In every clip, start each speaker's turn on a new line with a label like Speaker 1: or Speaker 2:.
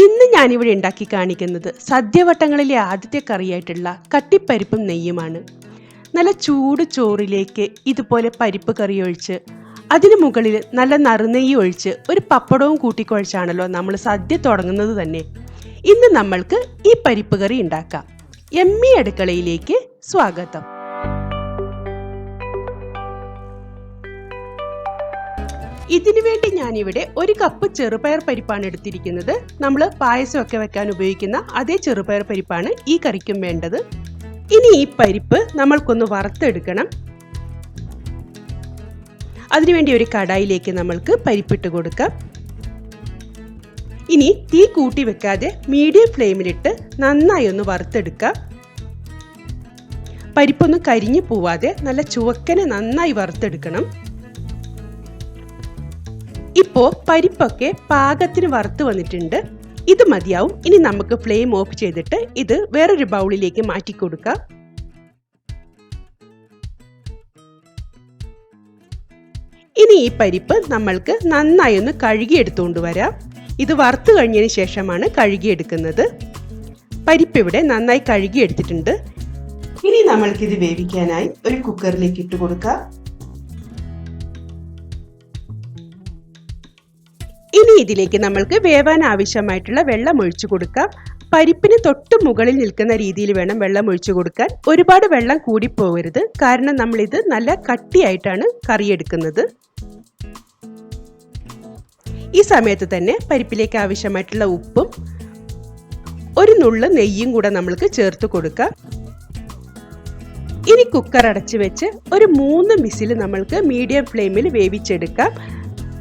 Speaker 1: ഇന്ന് ഞാനിവിടെ ഉണ്ടാക്കി കാണിക്കുന്നത് സദ്യവട്ടങ്ങളിലെ ആദ്യത്തെ കറിയായിട്ടുള്ള കട്ടിപ്പരിപ്പും നെയ്യുമാണ്. നല്ല ചൂട് ചോറിലേക്ക് ഇതുപോലെ പരിപ്പ് കറി ഒഴിച്ച് അതിന് മുകളിൽ നല്ല നറുനെയ്യ് ഒഴിച്ച് ഒരു പപ്പടവും കൂട്ടിക്കുഴച്ചാണല്ലോ നമ്മൾ സദ്യ തുടങ്ങുന്നത് തന്നെ. ഇന്ന് നമ്മൾക്ക് ഈ പരിപ്പ് കറി ഉണ്ടാക്കാം. എമ്മി അടുക്കളയിലേക്ക് സ്വാഗതം. ഇതിനു വേണ്ടി ഞാനിവിടെ ഒരു കപ്പ് ചെറുപയർ പരിപ്പാണ് എടുത്തിരിക്കുന്നത്. നമ്മൾ പായസമൊക്കെ വെക്കാൻ ഉപയോഗിക്കുന്ന അതേ ചെറുപയർ പരിപ്പാണ് ഈ കറിക്കും വേണ്ടത്. ഇനി ഈ പരിപ്പ് നമ്മൾക്കൊന്ന് വറുത്തെടുക്കണം. അതിനുവേണ്ടി ഒരു കടായിലേക്ക് നമ്മൾക്ക് പരിപ്പിട്ട് കൊടുക്കാം. ഇനി തീ കൂട്ടി വെക്കാതെ മീഡിയം ഫ്ലെയിമിലിട്ട് നന്നായി ഒന്ന് വറുത്തെടുക്കാം. പരിപ്പൊന്ന് കരിഞ്ഞു പോവാതെ നല്ല ചുവക്കനെ നന്നായി വറുത്തെടുക്കണം. ഇപ്പോ പരിപ്പൊക്കെ പാകത്തിന് വറുത്ത് വന്നിട്ടുണ്ട്. ഇത് മതിയാവും. ഇനി നമുക്ക് ഫ്ലെയിം ഓഫ് ചെയ്തിട്ട് ഇത് വേറൊരു ബൗളിലേക്ക് മാറ്റി കൊടുക്കാം. ഇനി ഈ പരിപ്പ് നമ്മൾക്ക് നന്നായി ഒന്ന് കഴുകിയെടുത്തുകൊണ്ട് വരാം. ഇത് വറുത്ത് കഴിഞ്ഞതിന് ശേഷമാണ് കഴുകിയെടുക്കുന്നത്. പരിപ്പ് ഇവിടെ നന്നായി കഴുകിയെടുത്തിട്ടുണ്ട്. ഇനി നമ്മൾക്കിത് വേവിക്കാനായി ഒരു കുക്കറിലേക്ക് ഇട്ട് കൊടുക്കാം. ഇതിലേക്ക് നമ്മൾക്ക് വേവാൻ ആവശ്യമായിട്ടുള്ള വെള്ളം ഒഴിച്ചു കൊടുക്കാം. പരിപ്പിന് തൊട്ട് മുകളിൽ നിൽക്കുന്ന രീതിയിൽ വേണം വെള്ളം ഒഴിച്ചു കൊടുക്കാൻ. ഒരുപാട് വെള്ളം കൂടിപ്പോകരുത് കാരണം നമ്മളിത് നല്ല കട്ടിയായിട്ടാണ് കറിയെടുക്കുന്നത് ഈ സമയത്ത് തന്നെ പരിപ്പിലേക്ക് ആവശ്യമായിട്ടുള്ള ഉപ്പും ഒരു നുള്ള് നെയ്യും കൂടെ നമ്മൾക്ക് ചേർത്ത് കൊടുക്കാം. ഇനി കുക്കർ അടച്ചു വെച്ച് ഒരു മൂന്ന് മിസിൽ നമ്മൾക്ക് മീഡിയം ഫ്ലെയിമിൽ വേവിച്ചെടുക്കാം.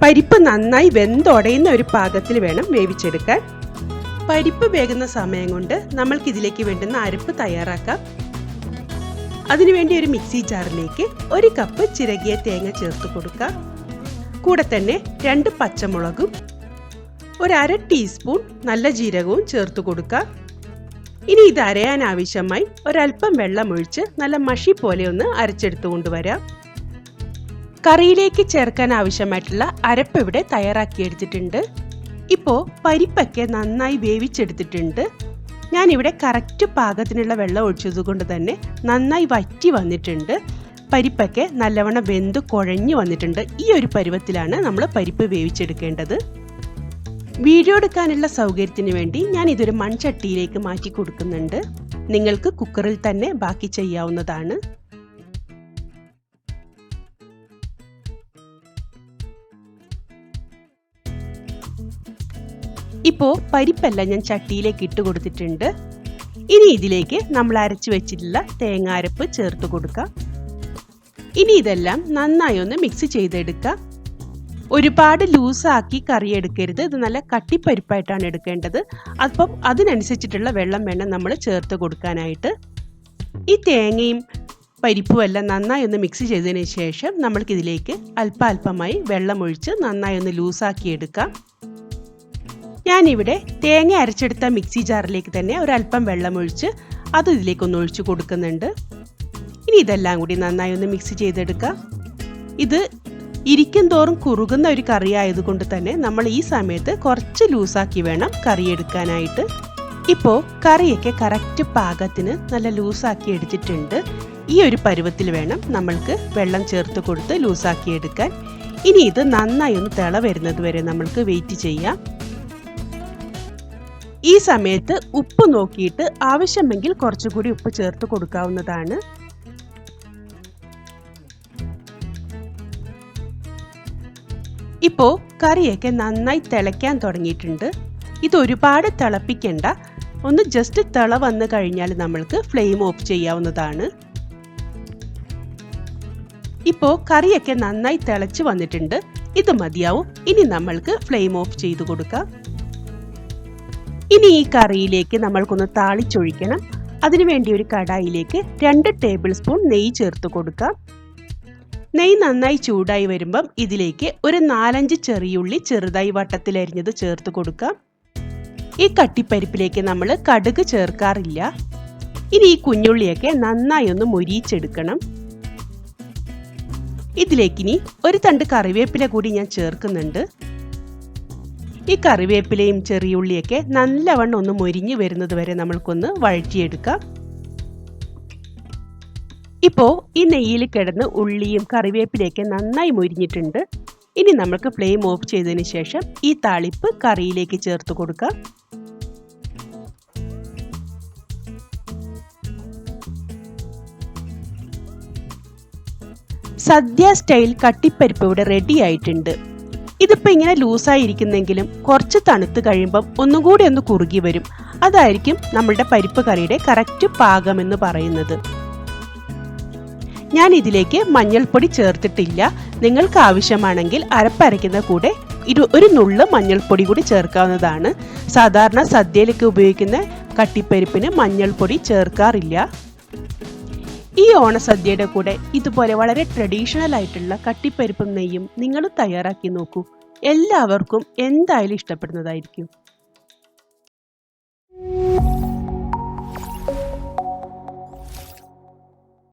Speaker 1: പരിപ്പ് നന്നായി വെന്തുടയുന്ന ഒരു പാകത്തിൽ വേണം വേവിച്ചെടുക്കാൻ. പരിപ്പ് വേകുന്ന സമയം കൊണ്ട് നമ്മൾക്ക് ഇതിലേക്ക് വേണ്ടുന്ന അരപ്പ് തയ്യാറാക്കാം. അതിനുവേണ്ടി ഒരു മിക്സി ജാറിലേക്ക് ഒരു കപ്പ് ചിരകിയ തേങ്ങ ചേർത്ത് കൊടുക്കാം. കൂടെ തന്നെ രണ്ട് പച്ചമുളകും ഒരു അര ടീസ്പൂൺ നല്ല ജീരകവും ചേർത്ത് കൊടുക്കാം. ഇനി ഇത് അരയാൻ ആവശ്യമായി ഒരല്പം വെള്ളം ഒഴിച്ച് നല്ല മഷി പോലെ ഒന്ന് അരച്ചെടുത്തു കൊണ്ടുവരാം. കറിയിലേക്ക് ചേർക്കാൻ ആവശ്യമായിട്ടുള്ള അരപ്പ് ഇവിടെ തയ്യാറാക്കി എടുത്തിട്ടുണ്ട് ഇപ്പോൾ പരിപ്പൊക്കെ നന്നായി വേവിച്ചെടുത്തിട്ടുണ്ട്. ഞാനിവിടെ കറക്റ്റ് പാകത്തിനുള്ള വെള്ളം ഒഴിച്ചത് കൊണ്ട് തന്നെ നന്നായി വറ്റി വന്നിട്ടുണ്ട്. പരിപ്പൊക്കെ നല്ലവണ്ണം വെന്ത് കുഴഞ്ഞു വന്നിട്ടുണ്ട്. ഈ ഒരു പരുവത്തിലാണ് നമ്മൾ പരിപ്പ് വേവിച്ചെടുക്കേണ്ടത്. വീഡിയോ എടുക്കാനുള്ള സൗകര്യത്തിന് വേണ്ടി ഞാൻ ഇതൊരു മൺചട്ടിയിലേക്ക് മാറ്റി കൊടുക്കുന്നുണ്ട്. നിങ്ങൾക്ക് കുക്കറിൽ തന്നെ ബാക്കി ചെയ്യാവുന്നതാണ്. ഇപ്പോൾ പരിപ്പെല്ലാം ഞാൻ ചട്ടിയിലേക്ക് ഇട്ട് കൊടുത്തിട്ടുണ്ട്. ഇനി ഇതിലേക്ക് നമ്മൾ അരച്ചു വെച്ചിട്ടുള്ള തേങ്ങാരപ്പ് ചേർത്ത് കൊടുക്കാം. ഇനി ഇതെല്ലാം നന്നായി ഒന്ന് മിക്സ് ചെയ്തെടുക്കാം. ഒരുപാട് ലൂസാക്കി കറി എടുക്കരുത്. ഇത് നല്ല കട്ടിപ്പരിപ്പായിട്ടാണ് എടുക്കേണ്ടത്. അപ്പം അതിനനുസരിച്ചിട്ടുള്ള വെള്ളം വേണം നമ്മൾ ചേർത്ത് കൊടുക്കാനായിട്ട്. ഈ തേങ്ങയും പരിപ്പും എല്ലാം നന്നായി ഒന്ന് മിക്സ് ചെയ്തതിന് ശേഷം നമ്മൾക്കിതിലേക്ക് അല്പാൽപമായി വെള്ളം ഒഴിച്ച് നന്നായി ഒന്ന് ലൂസാക്കി എടുക്കാം. ഞാനിവിടെ തേങ്ങ അരച്ചെടുത്ത മിക്സി ജാറിലേക്ക് തന്നെ ഒരല്പം വെള്ളം ഒഴിച്ച് അത് ഇതിലേക്കൊന്ന് ഒഴിച്ചു കൊടുക്കുന്നുണ്ട്. ഇനി ഇതെല്ലാം കൂടി നന്നായി ഒന്ന് മിക്സ് ചെയ്തെടുക്കുക ഇത് ഇരിക്കും തോറും കുറുകുന്ന ഒരു കറി ആയതുകൊണ്ട് തന്നെ നമ്മൾ ഈ സമയത്ത് കുറച്ച് ലൂസാക്കി വേണം കറി എടുക്കാനായിട്ട്. ഇപ്പോൾ കറിയൊക്കെ കറക്റ്റ് പാകത്തിന് നല്ല ലൂസാക്കി എടുത്തിട്ടുണ്ട്. ഈ ഒരു പരുവത്തിൽ വേണം നമ്മൾക്ക് വെള്ളം ചേർത്ത് കൊടുത്ത് ലൂസാക്കി എടുക്കാൻ. ഇനി ഇത് നന്നായി ഒന്ന് തിള വരുന്നത് വരെ നമ്മൾക്ക് വെയിറ്റ് ചെയ്യാം. ഈ സമയത്ത് ഉപ്പ് നോക്കിയിട്ട് ആവശ്യമെങ്കിൽ കുറച്ചുകൂടി ഉപ്പ് ചേർത്ത് കൊടുക്കാവുന്നതാണ്. ഇപ്പോൾ കറിയൊക്കെ നന്നായി തിളയ്ക്കാൻ തുടങ്ങിയിട്ടുണ്ട്. ഇത് ഒരുപാട് തിളപ്പിക്കേണ്ട. ഒന്ന് ജസ്റ്റ് തിള വന്നു കഴിഞ്ഞാൽ നമ്മൾക്ക് ഫ്ലെയിം ഓഫ് ചെയ്യാവുന്നതാണ്. ഇപ്പോൾ കറിയൊക്കെ നന്നായി തിളച്ച് വന്നിട്ടുണ്ട്. ഇത് മതിയാവും. ഇനി നമ്മൾക്ക് ഫ്ലെയിം ഓഫ് ചെയ്തു കൊടുക്കാം. ഇനി ഈ കറിയിലേക്ക് നമ്മൾക്കൊന്ന് താളിച്ചൊഴിക്കണം. അതിനുവേണ്ടി ഒരു കടായിലേക്ക് രണ്ട് ടേബിൾ സ്പൂൺ നെയ്യ് ചേർത്ത് കൊടുക്കാം. നെയ്യ് നന്നായി ചൂടായി വരുമ്പം ഇതിലേക്ക് ഒരു നാലഞ്ച് ചെറിയുള്ളി ചെറുതായി വട്ടത്തിലരിഞ്ഞത് ചേർത്ത് കൊടുക്കാം. ഈ കട്ടിപ്പരിപ്പിലേക്ക് നമ്മൾ കടുക് ചേർക്കാറില്ല. ഇനി ഈ കുഞ്ഞുള്ളിയൊക്കെ നന്നായി ഒന്ന് മൊരിയിച്ചെടുക്കണം. ഇതിലേക്കിനി ഒരു തണ്ട് കറിവേപ്പില കൂടി ഞാൻ ചേർക്കുന്നുണ്ട്. ഈ കറിവേപ്പിലയും ചെറിയുള്ളിയൊക്കെ നല്ലവണ്ണം ഒന്ന് മൊരിഞ്ഞു വരുന്നത് വരെ നമ്മൾക്കൊന്ന് വഴറ്റിയെടുക്കാം. ഇപ്പോൾ ഈ നെയ്യിൽ കിടന്ന് ഉള്ളിയും കറിവേപ്പിലയൊക്കെ നന്നായി മൊരിഞ്ഞിട്ടുണ്ട്. ഇനി നമ്മൾക്ക് ഫ്ലെയിം ഓഫ് ചെയ്തതിന് ശേഷം ഈ താളിപ്പ് കറിയിലേക്ക് ചേർത്ത് കൊടുക്കാം. സദ്യ സ്റ്റൈൽ കട്ടിപ്പരിപ്പ് ഇവിടെ റെഡി ആയിട്ടുണ്ട്. ഇതിപ്പോൾ ഇങ്ങനെ ലൂസായിരിക്കുന്നെങ്കിലും കുറച്ച് തണുത്ത് കഴിയുമ്പം ഒന്നും കൂടി ഒന്ന് കുറുകി വരും. അതായിരിക്കും നമ്മളുടെ പരിപ്പ് കറിയുടെ കറക്റ്റ് പാകമെന്ന് പറയുന്നത്. ഞാൻ ഇതിലേക്ക് മഞ്ഞൾപ്പൊടി ചേർത്തിട്ടില്ല. നിങ്ങൾക്ക് ആവശ്യമാണെങ്കിൽ അരപ്പരയ്ക്കുന്ന കൂടെ ഇരു ഒരു നുള്ള് മഞ്ഞൾപ്പൊടി കൂടി ചേർക്കാവുന്നതാണ്. സാധാരണ സദ്യയിലൊക്കെ ഉപയോഗിക്കുന്ന കട്ടിപ്പരിപ്പിന് മഞ്ഞൾപ്പൊടി ചേർക്കാറില്ല. ഈ ഓണസദ്യയുടെ കൂടെ ഇതുപോലെ വളരെ ട്രഡീഷണൽ ആയിട്ടുള്ള കട്ടിപ്പരിപ്പും നെയ്യും നിങ്ങൾ തയ്യാറാക്കി നോക്കൂ. എല്ലാവർക്കും എന്തായാലും ഇഷ്ടപ്പെടുന്നതായിരിക്കും.